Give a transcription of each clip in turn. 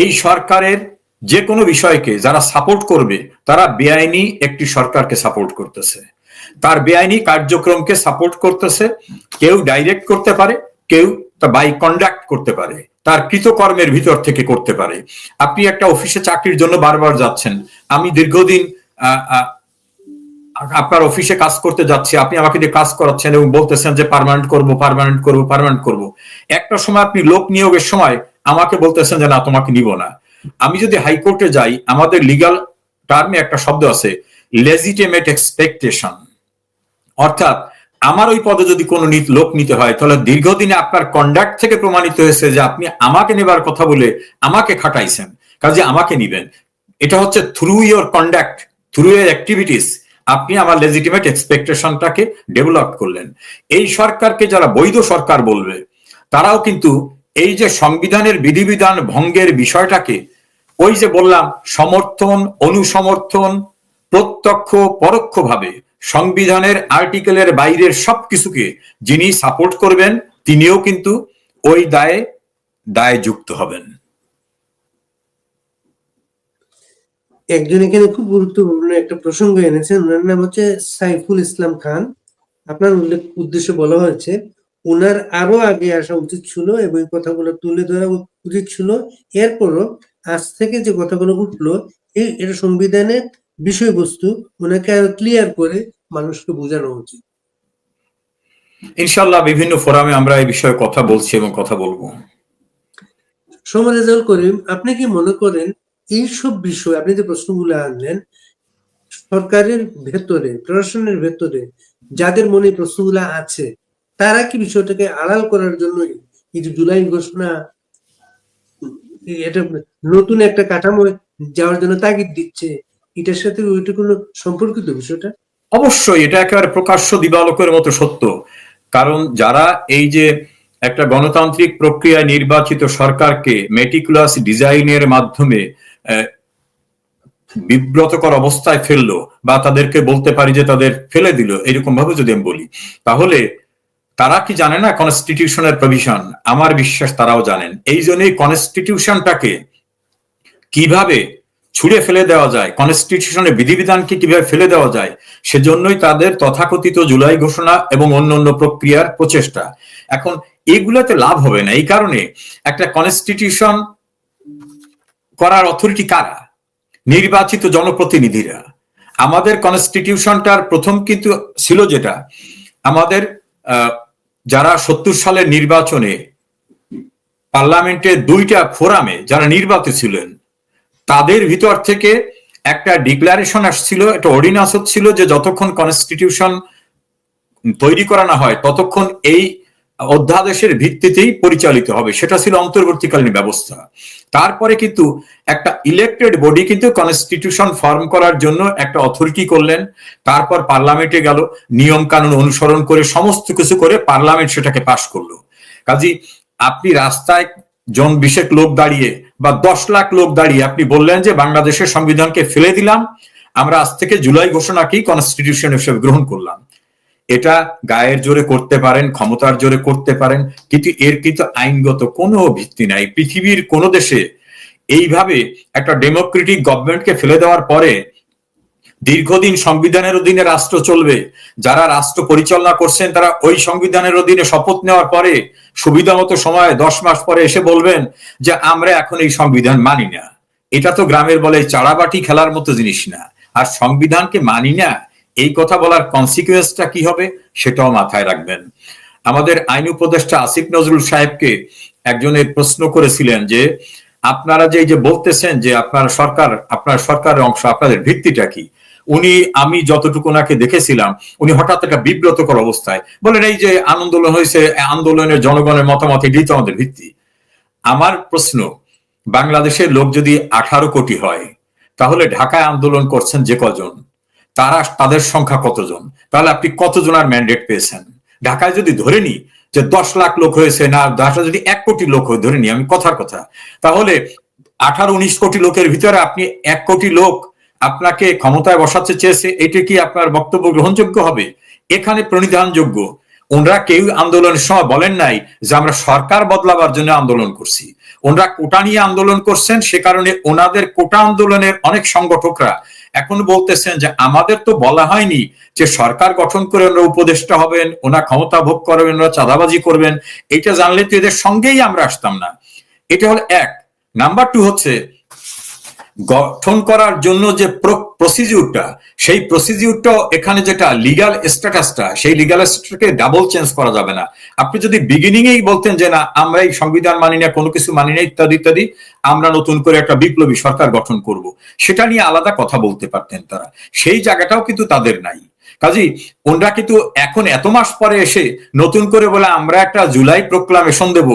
এই সরকারের যে কোনো বিষয়কে যারা সাপোর্ট করবে, তারা বেআইনি একটি সরকারকে সাপোর্ট করতেছে। তার বেআইনি কার্যক্রমকে সাপোর্ট করতেছে, কেউ ডাইরেক্ট করতে পারে, কেউ তা বাই কন্ডাক্ট করতে পারে। তার কৃতকর্মের ভিতর থেকে করতে পারে। আপনি একটা অফিসে চাকরির জন্য বারবার যাচ্ছেন, আমি দীর্ঘদিন আপনার অফিসে কাজ করতে যাচ্ছি, আপনি আমাকে দিয়ে কাজ করাচ্ছেন এবং বলতেছেন যে পার্মানেন্ট করব পার্মানেন্ট করব পার্মানেন্ট করব। একটা সময় আপনি লোক নিয়োগের সময় আমাকে বলতেছেন যে, না, তোমাকে নিব না। আমি যদি হাইকোর্টে যাই, আমাদের লিগাল টার্মে একটা শব্দ আছে লেজিটিমেট এক্সপেকটেশন অর্থাৎ, আমার ওই পদে যদি কোনো লোক নিতে হয়, তাহলে দীর্ঘদিনে আপনার কন্ডাক্ট থেকে প্রমাণিত হয়েছে যে, আপনি আমাকে নেবার কথা বলে আমাকে খাটাইছেন, কাজে আমাকে নিবেন। এটা হচ্ছে through your conduct through your activities আপনি আমার লেজিটিমেট এক্সপেকটেশনটাকে ডেভেলপ করলেন। এই সরকারকে যারা বৈধ সরকার বলবে, তারাও কিন্তু এই যে সংবিধানের বিধিবিধান ভঙ্গের বিষয়টাকে, ওই যে বললাম, সমর্থন, অনুসমর্থন, প্রত্যক্ষ, পরোক্ষভাবে সংবিধানের আর্টিকেলের বাইরের সবকিছুকে যিনি সাপোর্ট করবেন, তিনিও কিন্তু ওই দায়ে দায়ে যুক্ত হবেন। একজন এখানে খুব গুরুত্বপূর্ণ একটা প্রসঙ্গ এনেছেন, ওনার নাম হচ্ছে সাইফুল ইসলাম খান। আপনার উল্লেখ, উদ্দেশ্যে বলা হয়েছে ওনার আরও আগে আসা উচিত ছিল এবং এই কথাগুলো তুলে ধরা উচিত ছিল। এরপরও আজ থেকে যে কথাগুলো উঠল এই এটা সংবিধানের বিষয়বস্তু ওনাকে আরও ক্লিয়ার করে মানুষকে বোঝানো উচিত। ইনশাল্লাহ বিভিন্ন ফোরামে আমরা এই বিষয়ে কথা বলছি এবং কথা বলব। সমারেজাল করিম আপনি কি মনে করেন এইসব বিষয় আপনি যে প্রশ্নগুলো আনলেন সরকারের ভেতরে প্রশাসনের ভেতরে যাদের মনে প্রশ্নগুলো আছে তারা কি বিষয়টাকে আড়াল করার জন্য জুলাই ঘোষণা, এটা নতুন একটা কাঠামো যাওয়ার জন্য তাগিদ দিচ্ছে, এটার সাথে ওইটা কোনো সম্পর্কিত বিষয়টা? অবশ্যই, এটা একেবারে প্রকাশ্য দিবালোকের মতো সত্য। কারণ যারা এই যে একটা গণতান্ত্রিক প্রক্রিয়ায় নির্বাচিত সরকারকে মেটিকুলাস ডিজাইনের মাধ্যমে বিব্রতকর অবস্থায় ফেলল বা তাদেরকে বলতে পারি যে তাদের ফেলে দিল এরকম ভাবে যদি আমি বলি, তাহলে তারা কি জানে না কনস্টিটিউশনের প্রভিশন আমার বিশ্বাস তারাও জানেন। এই জন্যই কনস্টিটিউশনটাকে কীভাবে ছুঁড়ে ফেলে দেওয়া যায় কনস্টিটিউশনের বিধিবিধানকে কীভাবে ফেলে দেওয়া যায়, সেজন্যই তাদের তথাকথিত জুলাই ঘোষণা এবং অন্য অন্য প্রক্রিয়ার প্রচেষ্টা। এখন এগুলোতে লাভ হবে না। এই কারণে একটা কনস্টিটিউশন করার অথরিটি কারা? নির্বাচিত জনপ্রতিনিধিরা। আমাদের কনস্টিটিউশনটার প্রথম কিন্তু ছিল যেটা? আমাদের যারা সত্তর সালের নির্বাচনে পার্লামেন্টে দুইটা ফোরামে যারা নির্বাচিত ছিলেন, তাদের ভিতর থেকে একটা ডিক্লারেশন আসছিল, একটা অর্ডিনান্স হচ্ছিল যে যতক্ষণ কনস্টিটিউশন তৈরি করা না হয়, ততক্ষণ এই অধ্যাদেশের ভিত্তিতেই পরিচালিত হবে। সেটা ছিল অন্তর্বর্তীকালীন ব্যবস্থা। তারপরে কিন্তু একটা ইলেক্টেড বডি কিন্তু কনস্টিটিউশন ফর্ম করার জন্য একটা অথরিটি করলেন। তারপর পার্লামেন্টে গেল নিয়ম কানুন অনুসরণ করে সমস্ত কিছু করে পার্লামেন্ট সেটাকে পাশ করল। কাজী, আপনি রাস্তায় জন বিশেক লোক দাঁড়িয়ে বা দশ লাখ লোক দাঁড়িয়ে আপনি বললেন যে বাংলাদেশের সংবিধানকে ফেলে দিলাম, আমরা আজ থেকে জুলাই ঘোষণাকেই কনস্টিটিউশন হিসেবে গ্রহণ করলাম। এটা গায়ের জোরে করতে পারেন, ক্ষমতার জোরে করতে পারেন, কিন্তু এর কিন্তু আইনগত কোনো ভিত্তি নাই। পৃথিবীর কোন দেশে এইভাবে একটা ডেমোক্রেটিক গভর্নমেন্টকে ফেলে দেওয়ার পরে দীর্ঘদিন সংবিধানের অধীনে রাষ্ট্র চলবে, যারা রাষ্ট্র পরিচালনা করছেন তারা ওই সংবিধানের অধীনে শপথ নেওয়ার পরে সুবিধা মতো সময় দশ মাস পরে এসে বলবেন যে, আমরা এখন এই সংবিধান মানি না। এটা তো গ্রামের বলে চাড়াবাটি খেলার মতো জিনিস না। আর সংবিধানকে মানি না এই কথা বলার কনসিকুয়েন্সটা কি হবে সেটাও মাথায় রাখবেন। আমাদের আইন উপদেষ্টা আসিফ নজরুল সাহেবকে একজনের প্রশ্ন করেছিলেন যে, আপনারা যে যে বলতেছেন যে আপনার সরকার, আপনার সরকারের অংশ, আপনাদের ভিত্তিটা কি? উনি, আমি যতটুকু ওনাকে দেখেছিলাম, উনি হঠাৎ একটা বিব্রতকর অবস্থায় বলেন, এই যে আন্দোলন হয়েছে, আন্দোলনের জনগণের মতামত, এটাই তো আমাদের ভিত্তি। আমার প্রশ্ন, বাংলাদেশের লোক যদি আঠারো কোটি হয়, তাহলে ঢাকায় আন্দোলন করছেন যে কজন? তারা তাদের সংখ্যা কতজন? তাহলে আপনি কতজনের ম্যান্ডেট পেয়েছেন? ঢাকায় যদি ধরে নি যে দশ লাখ লোক হয়েছে না ঢাকা যদি এক কোটি লোক হয়ে ধরে নি আমি কথার কথা। তাহলে আঠারো, উনিশ কোটি লোকের ভিতরে আপনি এক কোটি লোক আপনাকে ক্ষমতায় বসাতে চেয়েছে, এটা কি আপনার বক্তব্য গ্রহণযোগ্য হবে? এখানে প্রণিধানযোগ্য। ওনারা কেউ আন্দোলনের সময় বলেন নাই যে আমরা সরকার বদলাবার জন্য আন্দোলন করছি। ওনারা কোটা নিয়ে আন্দোলন করছেন, সে কারণে ওনাদের কোটা আন্দোলনের অনেক সংগঠকরা এখন বলতেছেন যে আমাদের তো বলা হয়নি যে সরকার গঠন করে ওনারা উপদেষ্টা হবেন ওনা ক্ষমতা ভোগ করবেন, ওনারা চাঁদাবাজি করবেন। এটা জানলে তো এদের সঙ্গেই আমরা আসতাম না। এটা হলো এক। নাম্বার টু হচ্ছে, গঠন করার জন্য যে প্রসিডিউরটা সেই প্রসিডিউরটা এখানে যেটা লিগাল স্ট্যাটাসটা সেই লিগাল স্ট্যাটাসকে ডাবল চেঞ্জ করা যাবে না। আপনি যদি বিগিনিং এই বলতেন যে না, আমরা এই সংবিধান মানি না, কোনো কিছু মানি না, ইত্যাদি ইত্যাদি, আমরা নতুন করে একটা বিপ্লবী সরকার গঠন করব। সেটা নিয়ে আলাদা কথা বলতে পারতেন তারা। সেই জায়গাটাও কিন্তু তাদের নাই। কাজী, ওনরা কিন্তু এখন এত মাস পরে এসে নতুন করে বলে আমরা একটা জুলাই প্রোক্লামেশন দেব।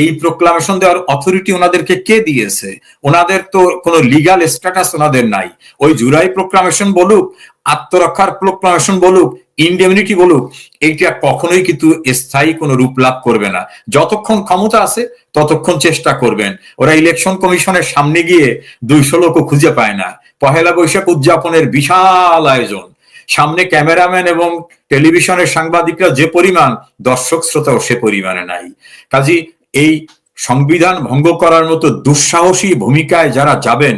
এই প্রোক্লামেশন দেওয়ার অথরিটি ওনাদেরকে কে দিয়েছে? ওনাদের তো কোনো লিগাল স্ট্যাটাস ওনাদের নাই। ওই জুলাই প্রোক্লামেশন বলুক, আত্মরক্ষার প্রোক্লামেশন বলুক ইন্ডেমনিটি বলুক, এইটা কখনোই কিন্তু স্থায়ী কোনো রূপ লাভ করবে না। যতক্ষণ ক্ষমতা আছে, ততক্ষণ চেষ্টা করবেন। ওরা ইলেকশন কমিশনের সামনে গিয়ে দুইশো লোকও খুঁজে পায় না। পহেলা বৈশাখ উদযাপনের বিশাল আয়োজন। সামনে ক্যামেরাম্যান এবং টেলিভিশনের সাংবাদিকরা যে পরিমাণ দর্শক শ্রোতাও সে পরিমাণে নাই। কাজী, এই সংবিধান ভঙ্গ করার মতো দুঃসাহসী ভূমিকায় যারা যাবেন,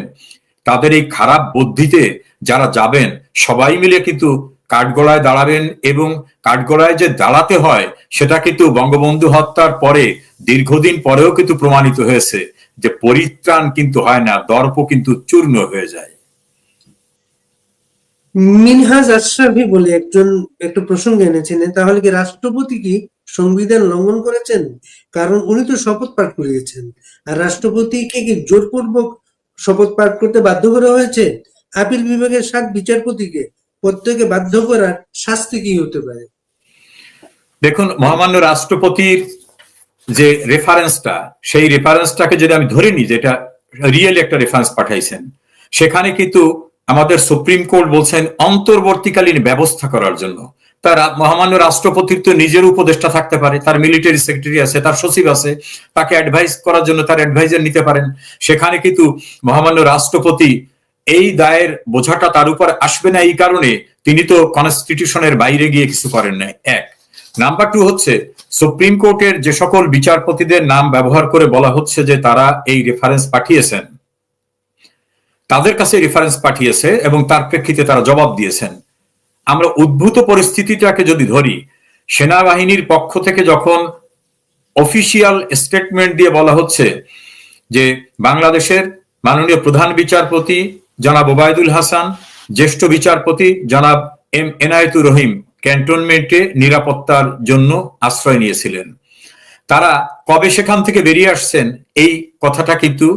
তাদের এই খারাপ বুদ্ধিতে যারা যাবেন, সবাই মিলে কিন্তু কাঠগড়ায় দাঁড়াবেন এবং কাঠগড়ায় যে দাঁড়াতে হয়, সেটা কিন্তু বঙ্গবন্ধু হত্যার পরে, দীর্ঘদিন পরেও কিন্তু প্রমাণিত হয়েছে যে পরিত্রাণ কিন্তু হয় না, দর্প কিন্তু চূর্ণ হয়ে যায়। মিনহাজ আশরাফি বলে একজন, একটা প্রসঙ্গ এনেছিলেন, তাহলে কি রাষ্ট্রপতি কি সংবিধান লঙ্ঘন করেছেন? কারণ উনি তো শপথ পাঠ করিয়েছেন। আর রাষ্ট্রপতিকে কি জোরপূর্বক শপথ পাঠ করতে বাধ্য করা হয়েছে? আপিল বিভাগের সাত বিচারপতিকে প্রত্যেকে বাধ্য করার শাস্তি কি হতে পারে? দেখুন, মহামান্য রাষ্ট্রপতির যে রেফারেন্সটা সেই রেফারেন্সটাকে যদি আমি ধরে নিই, যেটা রিয়েল একটা রেফারেন্স পাঠাইছেন, সেখানে কিন্তু আমাদের সুপ্রিম কোর্ট বলছেন অন্তর্বর্তীকালীন ব্যবস্থা করার জন্য। তার মহামান্য রাষ্ট্রপতির তো নিজের উপদেষ্টা থাকতে পারে, তার মিলিটারি সেক্রেটারি আছে, তার সচিব আছে, তাকে অ্যাডভাইস করার জন্য তার অ্যাডভাইজার নিতে পারেন। সেখানে কিন্তু মহামান্য রাষ্ট্রপতি এই দায়ের বোঝাটা তার উপর আসবে না এই কারণে তিনি তো কনস্টিটিউশনের বাইরে গিয়ে কিছু করেন না এক। নাম্বার টু হচ্ছে, সুপ্রিম কোর্টের যে সকল বিচারপতিদের নাম ব্যবহার করে বলা হচ্ছে যে তারা এই রেফারেন্স পাঠিয়েছেন তাদের কাছে রেফারেন্স পাঠিয়েছে এবং তার প্রেক্ষিতে তারা জবাব দিয়েছেন। আমরা উদ্ভূত পরিস্থিতিটাকে যদি ধরি, সেনাবাহিনীর পক্ষ থেকে যখন অফিসিয়াল স্টেটমেন্ট দিয়ে বলা হচ্ছে যে বাংলাদেশের মাননীয় প্রধান বিচারপতি জনাব ওবায়দুল হাসান, জ্যেষ্ঠ বিচারপতি জনাব এম এনায়েতুর রহিম ক্যান্টনমেন্টে নিরাপত্তার জন্য আশ্রয় নিয়েছিলেন। তারা কবে সেখান থেকে বেরিয়ে আসছেন, এই কথাটা কিন্তু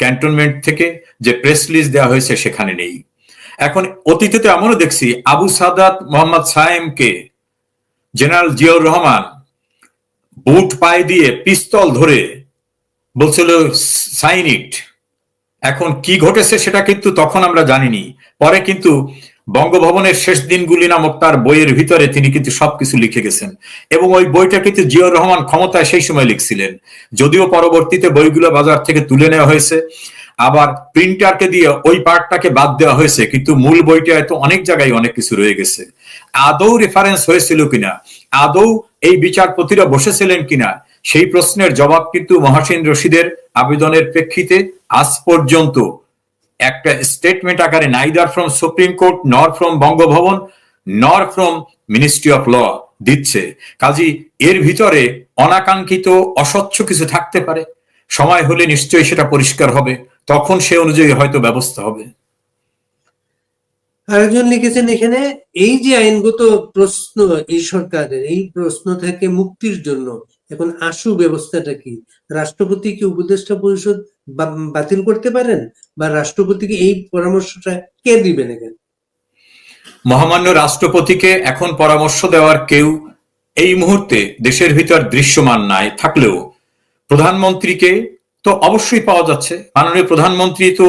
ক্যান্টনমেন্ট থেকে যে প্রেস লিস্ট দেওয়া হয়েছে সেখানে নেই। এখন অতীতে তো এমনও দেখছি, আবু সাদাত মোহাম্মদ সায়েমকে জেনারেল জিয়াউর রহমান বুট পায়ে দিয়ে পিস্তল ধরে বলছিল সাইনিট এখন কি ঘটেছে সেটা কিন্তু তখন আমরা জানিনি। পরে কিন্তু বঙ্গভবনের শেষ দিনগুলি নামক তার বইয়ের ভিতরে তিনি কিন্তু সবকিছু লিখে গেছেন। এবং ওই বইটা কিন্তু জিয়াউর রহমান ক্ষমতায় সেই সময় লিখছিলেন। যদিও পরবর্তীতে বইগুলো বাজার থেকে তুলে নেওয়া হয়েছে। আবার প্রিন্টারকে দিয়ে ওই পার্টটাকে বাদ দেওয়া হয়েছে, কিন্তু মূল বইটা তো অনেক জায়গায় অনেক কিছু রয়ে গেছে। আদৌ রেফারেন্স হয়েছিল কিনা? আদৌ এই বিচারপতিরা বসেছিলেন কিনা? সেই প্রশ্নের জবাব কিন্তু মহাসিন রশিদের আবেদনের প্রেক্ষিতে আজ পর্যন্ত একটা স্টেটমেন্ট আকারে neither from supreme court nor from Bangabhaban nor from ministry of law দিচ্ছে। কাজী, এর ভিতরে অনাকাঙ্ক্ষিত অস্বচ্ছ কিছু থাকতে পারে। সময় হলে নিশ্চয়ই সেটা পরিষ্কার হবে। তখন সে অনুযায়ী হয়তো ব্যবস্থা হবে। আরেকজন লিখেছেন এখানে, এই যে আইনগত প্রশ্ন এই সরকারের, এই প্রশ্ন থেকে মুক্তির জন্য এখন আশু ব্যবস্থাটা কি? রাষ্ট্রপতি কি উপদেষ্টা পরিষদ বাতিল করতে পারেন? বা রাষ্ট্রপতিকে এই পরামর্শটা কে দিবেন এখানে? মহামান্য রাষ্ট্রপতিকে এখন পরামর্শ দেওয়ার কেউ এই মুহূর্তে দেশের ভিতর দৃশ্যমান নাই থাকলেও প্রধানমন্ত্রীকে তো অবশ্যই পাওয়া যাচ্ছে। মাননীয় প্রধানমন্ত্রী তো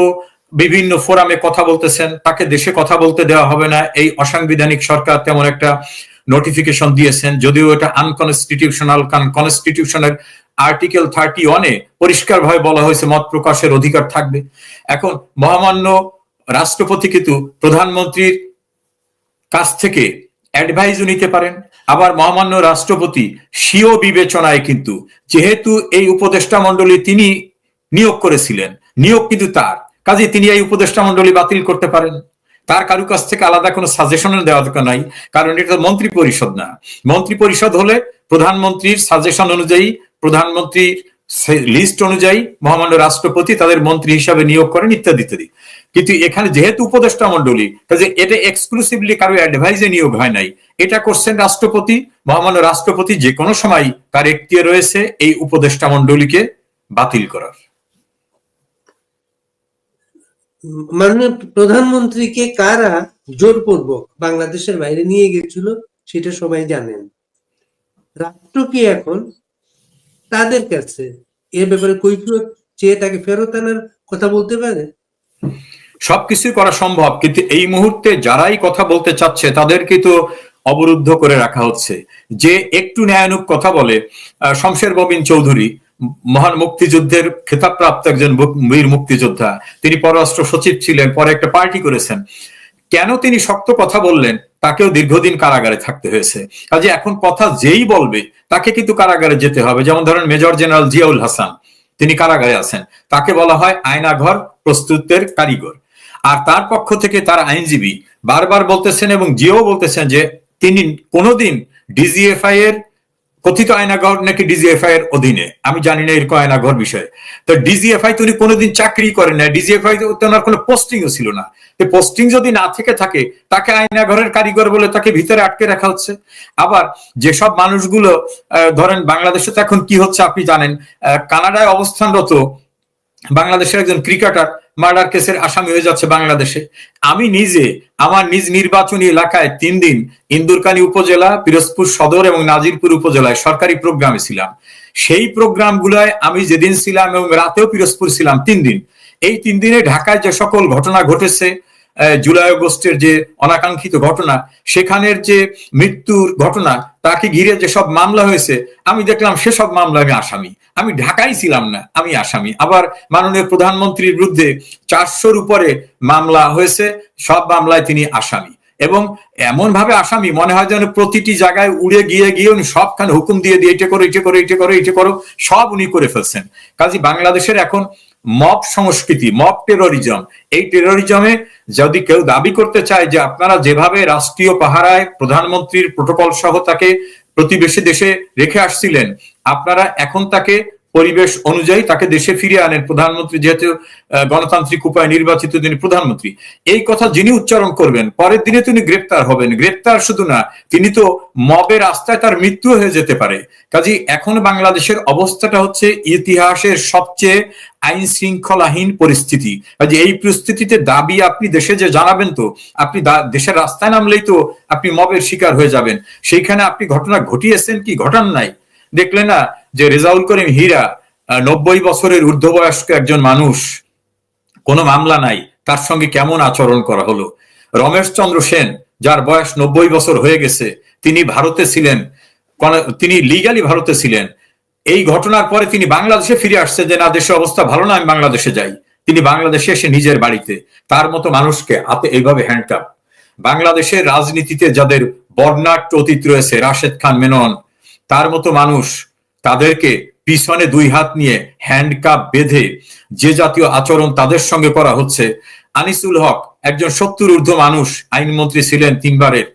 বিভিন্ন ফোরামে কথা বলতেছেন, তাকে দেশে কথা বলতে দেওয়া হবে না। এই অসাংবিধানিক সরকার তেমন একটা নোটিফিকেশন দিয়েছেন, যদিও এটা আনকনস্টিটিউশনাল কারণ কনস্টিটিউশনের আর্টিকেল থার্টি ওয়ানে পরিষ্কারভাবে বলা হয়েছে মত প্রকাশের অধিকার থাকবে। এখন মহামান্য রাষ্ট্রপতি কিন্তু প্রধানমন্ত্রীর কাছ থেকে অ্যাডভাইজও নিতে পারেন। আবার মহামান্য রাষ্ট্রপতি স্বীয় বিবেচনায় কিন্তু, যেহেতু এই উপদেষ্টা মন্ডলী তিনি নিয়োগ করেছিলেন, নিয়োগ কিন্তু তার। কাজে তিনি এই উপদেষ্টা মন্ডলী বাতিল করতে পারেন। তার কারু কাছ থেকে আলাদা কোনো সাজেশন দেওয়া দরকার নাই, কারণ এটা তো মন্ত্রী পরিষদ না। মন্ত্রী পরিষদ হলে প্রধানমন্ত্রীর সাজেশন অনুযায়ী, প্রধানমন্ত্রীর লিস্ট অনুযায়ী মহামান্য রাষ্ট্রপতি তাদের মন্ত্রী হিসাবে নিয়োগ করেন, ইত্যাদি ইত্যাদি। কিন্তু এখানে যেহেতু উপদেষ্টা মন্ডলী কাজে এটা এক্সক্লুসিভলি কারও অ্যাডভাইজে নিয়োগ হয় নাই। এটা করছেন রাষ্ট্রপতি, মহামান্য রাষ্ট্রপতি যে কোনো সময় তার একটি রয়েছে এই উপদেষ্টা মন্ডলীকে বাতিল করার। মাননীয় প্রধানমন্ত্রীকে কারা জোরপূর্বক বাংলাদেশের বাইরে নিয়ে গেছিল সেটা সবাই জানেন। রাষ্ট্র কি এখন? তাদের কাছে। এ ব্যাপারে কৈফিয়ত চেয়ে তাকে ফেরত আনার কথা বলতে পারে? সবকিছুই করা সম্ভব, কিন্তু এই মুহূর্তে যারাই কথা বলতে চাচ্ছে, তাদেরকে তো অবরুদ্ধ করে রাখা হচ্ছে। যে একটু ন্যায়ানুক কথা বলে শমশের ববিন চৌধুরী মহান মুক্তিযুদ্ধের খেতাবপ্রাপ্ত একজন বীর মুক্তিযোদ্ধা। তিনি পররাষ্ট্র সচিব ছিলেন, পরে একটা পার্টি করেছেন। কেন তিনি শক্ত কথা বললেন? তাকেও দীর্ঘদিন কারাগারে থাকতে হয়েছে। কাজে এখন কথা যেই বলবে, তাকে কিন্তু কারাগারে যেতে হবে। যেমন ধরেন মেজর জেনারেল জিয়াউল হাসান, তিনি কারাগারে আছেন। তাকে বলা হয় আয়নাঘর প্রস্তুতের কারিগর। আর তার পক্ষ থেকে তার আইনজীবী বারবার বলতেছেন এবং জিও বলতেছেন যে তিনি কোনোদিন ডিজিএফআই এর কথিত আয়নাঘর নাকি ডিজিএফআই এর অধীনে? আমি জানি না এরকম আয়নাঘর বিষয়ে। তো ডিজিএফআই তো উনি কোনোদিন চাকরি করেন না ডিজিএফআই তো ওনার কোনো পোস্টিংও ছিল না। পোস্টিং যদি না থেকে থাকে, তাকে আয়নাঘরের কারিগর বলে তাকে ভিতরে আটকে রাখা হচ্ছে। আবার যেসব মানুষগুলো ধরেন বাংলাদেশে তো এখন কি হচ্ছে আপনি জানেন। কানাডায় অবস্থানরত বাংলাদেশের একজন ক্রিকেটার মার্ডার কেসের আসামি হয়ে যাচ্ছে বাংলাদেশে। আমি নিজে আমার নিজ নির্বাচনী এলাকায় তিন দিন ইন্দুরকানী উপজেলা, পিরোজপুর সদর এবং নাজিরপুর উপজেলায় সরকারি প্রোগ্রামে ছিলাম। সেই প্রোগ্রাম গুলায় আমি যেদিন ছিলাম এবং রাতেও পিরোজপুর ছিলাম তিন দিন। এই তিন দিনে ঢাকায় যে সকল ঘটনা ঘটেছে জুলাই আগস্টের যে অনাকাঙ্ক্ষিত ঘটনা, সেখানের যে মৃত্যুর ঘটনা, তাকে ঘিরে যে সব মামলা হয়েছে, আমি দেখলাম সেসব মামলা আমি আসামি। আমি ঢাকায় ছিলাম না, আমি আসামি। আবার মাননীয় প্রধানমন্ত্রীর বিরুদ্ধে চারশোর উপরে মামলা হয়েছে, সব মামলায় তিনি আসামি। এবং এমন ভাবে আসামি, মনে হয় যেন প্রতিটি জায়গায় উড়ে গিয়ে গিয়ে উনি সবখানে হুকুম দিয়ে দিয়ে এটা করো এটা করো এটা করো এটা করো, সব উনি করে ফেলছেন। কাজী বাংলাদেশের এখন মব সংস্কৃতি, মব টেরোরিজম এই টেরোরিজমে যদি কেউ দাবি করতে চায় যে আপনারা যেভাবে রাষ্ট্রীয় পাহারায় প্রধানমন্ত্রীর প্রোটোকল সহ তাকে প্রতিবেশী দেশে রেখে আসছিলেন, আপনারা এখন তাকে পরিবেশ অনুযায়ী তাকে দেশে ফিরিয়ে আনেন প্রধানমন্ত্রী, যেহেতু গণতান্ত্রিক উপায় নির্বাচিত তিনি প্রধানমন্ত্রী। এই কথা যিনি উচ্চারণ করবেন, পরের দিনে তিনি গ্রেপ্তার হবেন। গ্রেপ্তার শুধু না, তিনি তো মবের রাস্তায় তার মৃত্যু হয়ে যেতে পারে। কাজে এখন বাংলাদেশের অবস্থাটা হচ্ছে ইতিহাসের সবচেয়ে আইন শৃঙ্খলাহীন পরিস্থিতি। কাজে এই পরিস্থিতিতে দাবি আপনি দেশে যে জানাবেন তো, আপনি দেশের রাস্তায় নামলেই তো আপনি মবের শিকার হয়ে যাবেন। সেইখানে আপনি ঘটনা ঘটিয়েছেন কি? ঘটান নাই। দেখলেন না যে রেজাউল করিম হীরা নব্বই বছরের ঊর্ধ্ববয়স্ক একজন মানুষ, কোনো মামলা নাই, তার সঙ্গে কেমন আচরণ করা হলো? রমেশ চন্দ্র সেন, যার বয়স নব্বই বছর হয়ে গেছে, তিনি ভারতে ছিলেন তিনি লিগালি ভারতে ছিলেন। এই ঘটনার পরে তিনি বাংলাদেশে ফিরে আসছে যে, না, দেশের অবস্থা ভালো না, আমি বাংলাদেশে যাই। তিনি বাংলাদেশে এসে নিজের বাড়িতে, তার মতো মানুষকে হাতে এইভাবে হ্যান্ডকাপ বাংলাদেশের রাজনীতিতে যাদের বর্ণাঢ্য অতীত রয়েছে, রাশেদ খান, মেনন, তার মতো মানুষ তাদেরকে পিছনে দুই হাত নিয়ে হ্যান্ডকাপ বেঁধে যে জাতীয় আচরণ তাদের সঙ্গে করা হচ্ছে। আনিসুল হক একজন সত্তর ঊর্ধ্ব মানুষ, আইনমন্ত্রী ছিলেন তিনবারের।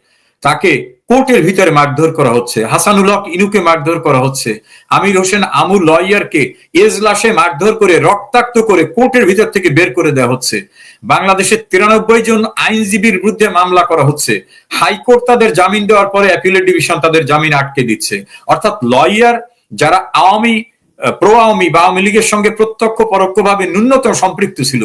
তাকে কোর্টের ভিতরে মারধর করা হচ্ছে। হাসানুল হক ইনুকে মারধর করা হচ্ছে। আমির হোসেন আমুল লয়ারকে এজলাসে মারধর করে রক্তাক্ত করে কোর্টের ভিতর থেকে বের করে দেওয়া হচ্ছে। বাংলাদেশের তিরানব্বই জন আইনজীবীর বিরুদ্ধে মামলা করা হচ্ছে। হাইকোর্ট তাদের জামিন দেওয়ার পরে অ্যাপিলেট ডিভিশন তাদের জামিন আটকে দিচ্ছে। অর্থাৎ লয়ার যারা আওয়ামী প্রো আওয়ামী বা আওয়ামী লীগের সঙ্গে প্রত্যক্ষ, পরোক্ষভাবে ন্যূনতম সম্পৃক্ত ছিল,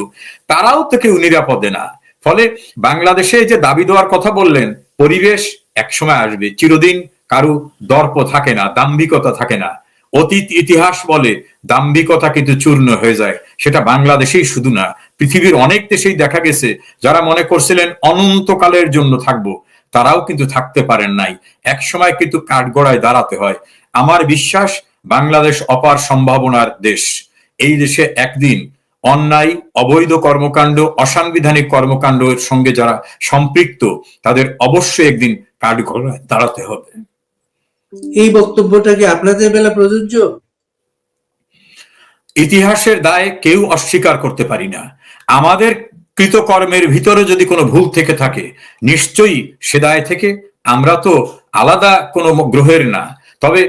তারাও তো কেউ নিরাপদে না। ফলে বাংলাদেশে যে দাবি দেওয়ার কথা বললেন, পরিবেশ একসময় আসবে, চিরদিন কারু দর্প থাকে না, দাম্ভিকতা থাকে না। অতীত ইতিহাস বলে দাম্ভিকতা কিন্তু চূর্ণ হয়ে যায়, সেটা বাংলাদেশেই শুধু না, পৃথিবীর অনেক দেশেই দেখা গেছে, যারা মনে করছিলেন অনন্তকালের জন্য থাকব, তারাও কিন্তু থাকতে পারেন নাই। এক সময় কিন্তু কাঠগড়ায় দাঁড়াতে হয় আমার বিশ্বাস বাংলাদেশ অপার সম্ভাবনার দেশ। এই দেশে একদিন অন্যায় অবৈধ কর্মকাণ্ড অসাংবিধানিক কর্মকাণ্ডের সঙ্গে যারা সম্পৃক্ত তাদের অবশ্যই একদিন কাঠগড়ায় দাঁড়াতে হবে। এই বক্তব্যটা কি আপনাদের বেলা প্রযোজ্য? ইতিহাসের দায় কেউ অস্বীকার করতে পারি না। আমাদের কৃতকর্মের ভিতরে যদি কোনো ভুল থেকে থাকে নিশ্চয়ই সে দায় থেকে আমরা তো আলাদা কোনো গ্রহের না। তবে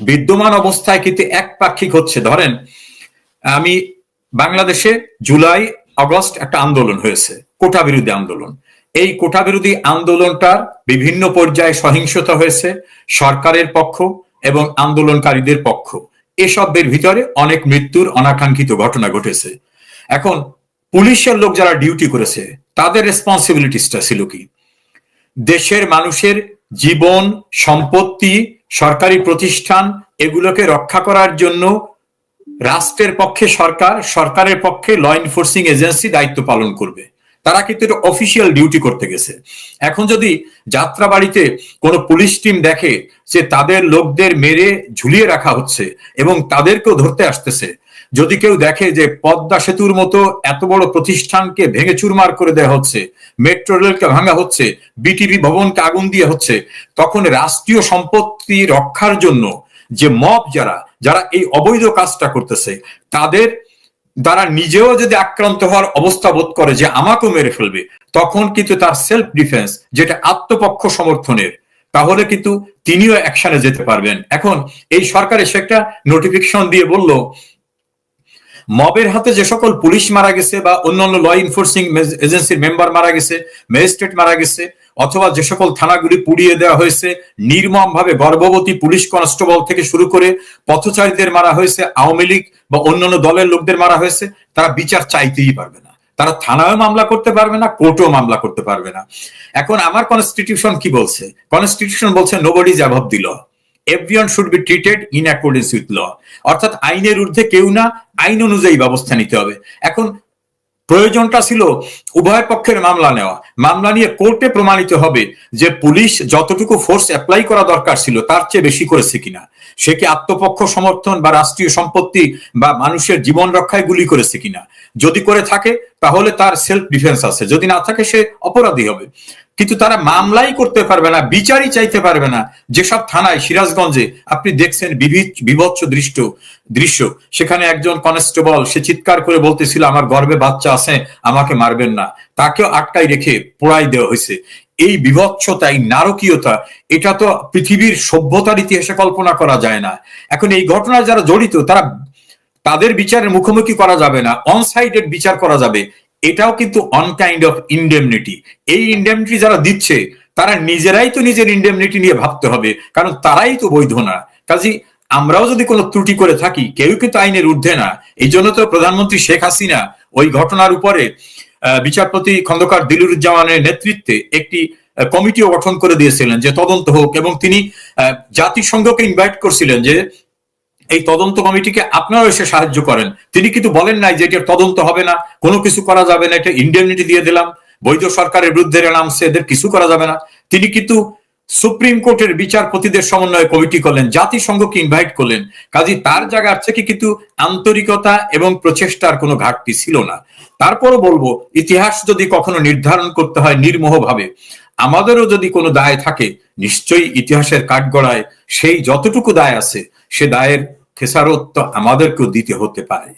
বিদ্যমান অবস্থায় কিন্তু একপাক্ষিক হচ্ছে। ধরেন, আমি বাংলাদেশে জুলাই, আগস্ট একটা আন্দোলন হয়েছে কোটা বিরোধী আন্দোলন। এই কোটা বিরোধী আন্দোলনটার বিভিন্ন পর্যায়ে সহিংসতা হয়েছে, সরকারের পক্ষ এবং আন্দোলনকারীদের পক্ষ। এসবের ভিতরে অনেক মৃত্যুর অনাকাঙ্ক্ষিত ঘটনা ঘটেছে। এখন, পুলিশের লোক যারা ডিউটি করেছে, তাদের রেসপন্সিবিলিটিসটা ছিল কি? দেশের মানুষের জীবন, সম্পত্তি সরকারি প্রতিষ্ঠান এগুলোকে রক্ষা করার জন্য রাষ্ট্রের পক্ষে সরকার, সরকারের পক্ষে ল এনফোর্সিং এজেন্সি দায়িত্ব পালন করবে। তারা কিন্তু এটা অফিসিয়াল ডিউটি করতে গেছে। এখন যদি যাত্রা বাড়িতে কোনো পুলিশ টিম দেখে যে তাদের লোকদের মেরে ঝুলিয়ে রাখা হচ্ছে এবং তাদেরকেও ধরতে আসতেছে যদি কেউ দেখে যে পদ্মা সেতুর মতো এত বড় প্রতিষ্ঠানকে ভেঙে চুরমার করে দেওয়া হচ্ছে, মেট্রো রেলকে ভাঙা হচ্ছে, বিটিভি ভবনকে আগুন দিয়ে হচ্ছে, তখন রাষ্ট্রীয় সম্পত্তি রক্ষার জন্য যে মব যারা যারা এই অবৈধ কাজটা করতেছে, তাদের দ্বারা নিজেও যদি আক্রান্ত হওয়ার অবস্থা বোধ করে যে আমাকেও মেরে ফেলবে, তখন কিন্তু তার সেলফ ডিফেন্স যেটা আত্মপক্ষ সমর্থনের, তাহলে কিন্তু তিনিও অ্যাকশনে যেতে পারবেন। এখন এই সরকার এসে একটা নোটিফিকেশন দিয়ে বলল মবের হাতে যে সকল পুলিশ মারা গেছে বা অন্যান্য ল এনফোর্সিং এজেন্সির মেম্বার মারা গেছে ম্যাজিস্ট্রেট মারা গেছে, অথবা যে সকল থানাগুলি পুড়িয়ে দেওয়া হয়েছে নির্মম ভাবে গর্ভবতী পুলিশ কনস্টেবল থেকে শুরু করে পথচারীদের মারা হয়েছে, আওয়ামী লীগ বা অন্যান্য দলের লোকদের মারা হয়েছে, তারা বিচার চাইতেই পারবে না। তারা থানায় মামলা করতে পারবে না, কোর্টেও মামলা করতে পারবে না। এখন আমার কনস্টিটিউশন কি বলছে? কনস্টিটিউশন বলছে নোবডি জবাব above the law everyone should be treated in accordance with law অর্থাৎ আইনের ঊর্ধ্বে কেউ না, আইন অনুযায়ী ব্যবস্থা নিতে হবে। এখন প্রয়োজনটা ছিল উভয় পক্ষের মামলা নেওয়া। মামলা নিয়ে কোর্টে প্রমাণিত হবে যে পুলিশ যতটুকু ফোর্স অ্যাপ্লাই করা দরকার ছিল, তার চেয়ে বেশি করেছে কিনা। সে কি আত্মপক্ষ সমর্থন বা রাষ্ট্রীয় সম্পত্তি বা মানুষের জীবন রক্ষায় গুলি করেছে কিনা? যদি করে থাকে, তাহলে তার সেলফ ডিফেন্স আছে। যদি না থাকে, সে অপরাধী হবে। কিন্তু তারা মামলাই করতে পারবে না, বিচারই চাইতে পারবে না। যেসব থানায়, সিরাজগঞ্জে আপনি দেখছেন বিভৎস দৃষ্ট, দৃশ্য, সেখানে একজন কনস্টেবল, সে চিৎকার করে বলতেছিল, আমার গর্বে বাচ্চা আছে, আমাকে মারবেন না। তাকেও আটকাই রেখে পোড়াই দেওয়া হয়েছে। এই বিভৎসতা, এই নারকীয়তা, এটা তো পৃথিবীর সভ্যতার ইতিহাসে কল্পনা করা যায় না। এখন এই ঘটনায় যারা জড়িত, তারা তাদের বিচারের মুখোমুখি করা যাবে না অন সাইডেড বিচার করা যাবে। এটাও কিন্তু অন কাইন্ড অফ ইন্ডেমনিটি এই ইন্ডেমনিটি যারা দিচ্ছে, তারা নিজেরাই তো নিজের ইন্ডেমনিটি নিয়ে ভাবতে হবে, কারণ তারাই তো বৈধ না। কাজী, আমরাও যদি কোনো ত্রুটি করে থাকি, কেউ কিন্তু আইনের ঊর্ধ্বে না। এই জন্য তো প্রধানমন্ত্রী শেখ হাসিনা ওই ঘটনার উপরে বিচারপতি খন্দকার দিলুরুজ্জামানের নেতৃত্বে একটি কমিটিও গঠন করে দিয়েছিলেন যে তদন্ত হোক এবং তিনি জাতিসংঘকে ইনভাইট করছিলেন যে এই তদন্ত কমিটিকে আপনারাও এসে সাহায্য করেন। তিনি কিন্তু বলেন নাই যে এটার তদন্ত হবে না, কোনো কিছু করা যাবে না, এটা ইন্ডেমনিটি দিয়ে দিলাম, বৈধ সরকারের বিরুদ্ধে নামছে এদের কিছু করা যাবে না। তিনি কিন্তু সুপ্রিম কোর্টের বিচারপতিদের সমন্বয়ে কমিটি করলেন জাতিসংঘকে ইনভাইট করলেন। কাজে তার জায়গার থেকে কিন্তু আন্তরিকতা এবং প্রচেষ্টার কোনো ঘাটতি ছিল না। তারপরও বলব, ইতিহাস যদি কখনো নির্ধারণ করতে হয় নির্মোহ ভাবে আমাদেরও যদি কোনো দায় থাকে, নিশ্চয়ই ইতিহাসের কাঠগড়ায় সেই যতটুকু দায় আছে, সে দায়ের খেসারত আমাদেরকেও দিতে হতে পারে।